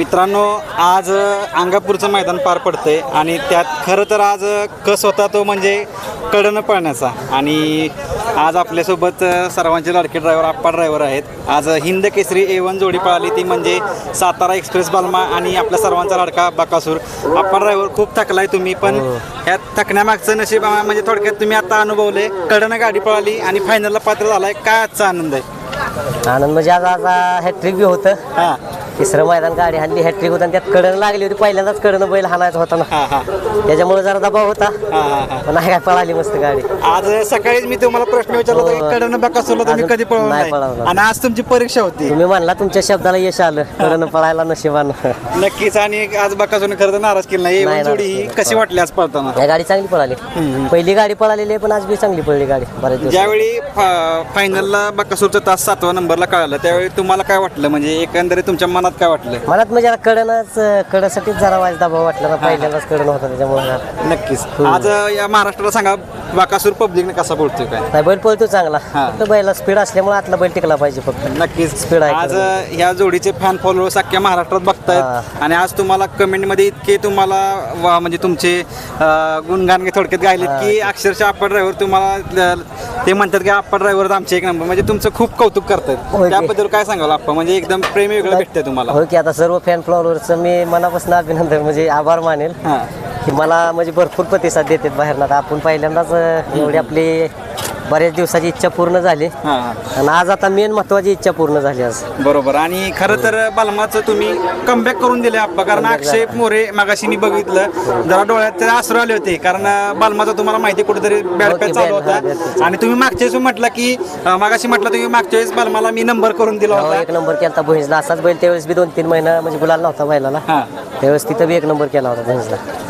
मित्रांनो आज अंगापूरचं मैदान पार पडतंय आणि त्यात खरं तर आज कस होता तो म्हणजे कडनं पळण्याचा. आणि आज आपल्यासोबत सर्वांचे लाडके ड्रायव्हर आप्पा ड्रायव्हर आहेत. आज हिंद केसरी ए वन जोडी पळाली. ती म्हणजे सातारा एक्सप्रेस बालमा आणि आपल्या सर्वांचा लाडका बकासूर. आप्पा ड्रायव्हर खूप थकलाय तुम्ही पण ह्या थकण्यामागचं नशीब म्हणजे थोडक्यात तुम्ही आता अनुभवले कडनं गाडी पळाली आणि फायनलला पात्र झालाय. काय आजचा आनंद आहे? आनंद म्हणजे आज आज हॅट्रिक बी होतं. हां. तिसरं मैदान गाडी हल्ली हॅट्रिक होतं आणि त्यात कडन लागली होती. पहिल्यांदाच कडनं बैल हाणायचा होता ना. हां हां. त्याच्यामुळे जरा दबाव होता. हां हां हां. पण नाही काय पळाली मस्त गाडी. आज सकाळीच मी तुम्हाला प्रश्न विचारला होता की कडनं बकासूरला तुम्ही अजून कधी पळवलं नाही नाही. पळवलं. आणि आज तुमची परीक्षा होती. तुम्ही म्हणला तुमच्या शब्दाला यश आलं. कडनं पळायला नशिबानं. नक्कीच. आणि आज बकासूरने खरं तर नाराज केलं नाही. जोडी ही कशी वाटली आज पळताना? या गाडी चांगली पळाली. पहिली गाडी पळालेली आहे पण आज बी चांगली पळली गाडी. दिवस. ज्यावेळी फा- फायनलला बकासूरचा तास सातवा नंबरला कळालं त्यावेळी तुम्हाला काय वाटलं? म्हणजे एकंदरीत तुमच्या मनात काय वाटलं मनात म्हणजे जरा कडनच कडसाठीच जरा वाज दबाव वाटला ना पहिल्यांदाच कडन होता त्याच्यामुळे. नक्कीच. आज या महाराष्ट्राला सांगा बकासूर पब्लिकने कसा बोलतोय काय? नाही बैल पळतो चांगला. हा. फक्त बैला स्पीड असल्यामुळे आतला बैल टिकला पाहिजे फक्त. नक्कीच. Speed आहे आज ह्या जोडीचे फॅन फॉलोअर्स अख्ख्या महाराष्ट्रात बघतायत. आणि आज तुम्हाला कमेंटमध्ये इतके तुम्हाला वा म्हणजे तुमचे अं, गुणगान थोडक्यात गायलेत की अक्षरशः अप्पा ड्रायव्हर तुम्हाला ल- ते म्हणतात की अप्पा ड्रायव्हर आमचे एक नंबर म्हणजे तुमचं खूप कौतुक करतायत. होय की. त्याबद्दल काय सांगाल अप्पा म्हणजे एकदम प्रेम वेगळं भेटतंय तुम्हाला. हो की आता सर्व फॅन फ्लॉवरचं मी मनापासून अभिनंदन म्हणजे आभार मानेल. हां. की मला म्हणजे भरपूर प्रतिसाद देतात बाहेरनं. आता आपण पहिल्यांदाच अं, एवढी आपली बऱ्याच दिवसाची इच्छा पूर्ण झाली. हां. हां आणि आज आता मेन महत्वाची इच्छा पूर्ण झाली आज. बरोबर. आणि खरं तर बलमाचं तुम्ही कमबॅक करून दिले आप्पा कारण अक्षय मोरे मागाशी मी बघितलं. जरा डोळ्यात ते अश्रू आले होते. कारण बलमाचा तुम्हाला माहिती कुठेतरी बॅड पॅच चालू bad- होता. आणि तुम्ही मागच्या वेळेस म्हटलं की अं, मागाशी म्हटलं तुम्ही मागच्या वेळेस बलमाला मी नंबर करून दिला हो, होता. एक नंबर केला भुईंजला असाच बैल त्यावेळेस बी दोन तीन महिना म्हणजे गुलाल नव्हता बैलाला. हां. त्यावेळेस तिथं बी एक नंबर केला होता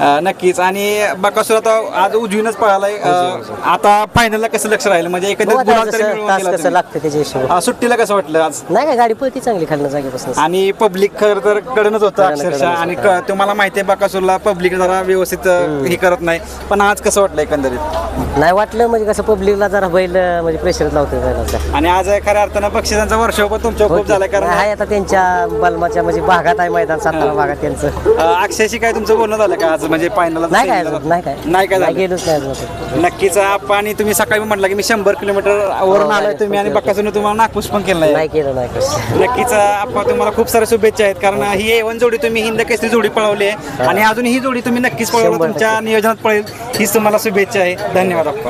अं, नक्कीच. आणि बकासूर आता आज उजवीनच पळालाय. अं, आता फायनलला कसं लक्ष राहील? म्हणजे हो, एकंदरीत आता गुलाल तरी जसं मिळवून तास दिला कसं तुम्ही. लागतं त्याच्या अं, सुट्टीला कसं वाटलं आज? नाही काय गाडी पळती चांगली खालनं जागेपासून. आणि पब्लिक खरं तर कडनच होतं कडनं- अक्षरशः. कडनंच आणि क- तुम्हाला माहिती आहे बकासूरला पब्लिक जरा व्यवस्थित अं, हे करत नाही. पण आज कसं वाटलं एकंदरीत? नाही वाटलं म्हणजे कसं पब्लिकला जरा बैल म्हणजे प्रेशर लावतो बैलाचा. आणि आज खऱ्या अर्थानं बक्षिसांचा वर्ष पण तुमच्या खूप झालाय कारण आहे आता त्यांच्या बलमाच्या म्हणजे भागात आहे मैदान सातारा भागात त्यांचं. अं, अक्षयशी काय तुमचं बोलणं झालं का आज? म्हणजे फायनल नाही काय अजून, नाही काय. नाही काय नाही झालं? गेलोच नाही अजून नक्कीच आपण आणि तुम्ही सकाळी म्हटलं की मी शंभर किलोमीटर वरून हो, आलोय तुम्ही आणि बकासूरने तुम्हाला नागपूस पण केलं नाही. केलं नाही नक्कीच आपण तुम्हाला खूप साऱ्या शुभेच्छा आहेत कारण ही एवन जोडी तुम्ही हिंद केसरी जोडी पळवली आहे. आणि अजून ही जोडी तुम्ही नक्कीच पळवलं शंभर तुमच्या नियोजनात पळेल हीच तुम्हाला शुभेच्छा आहे. ಧನ್ಯವಾದಪ್ಪ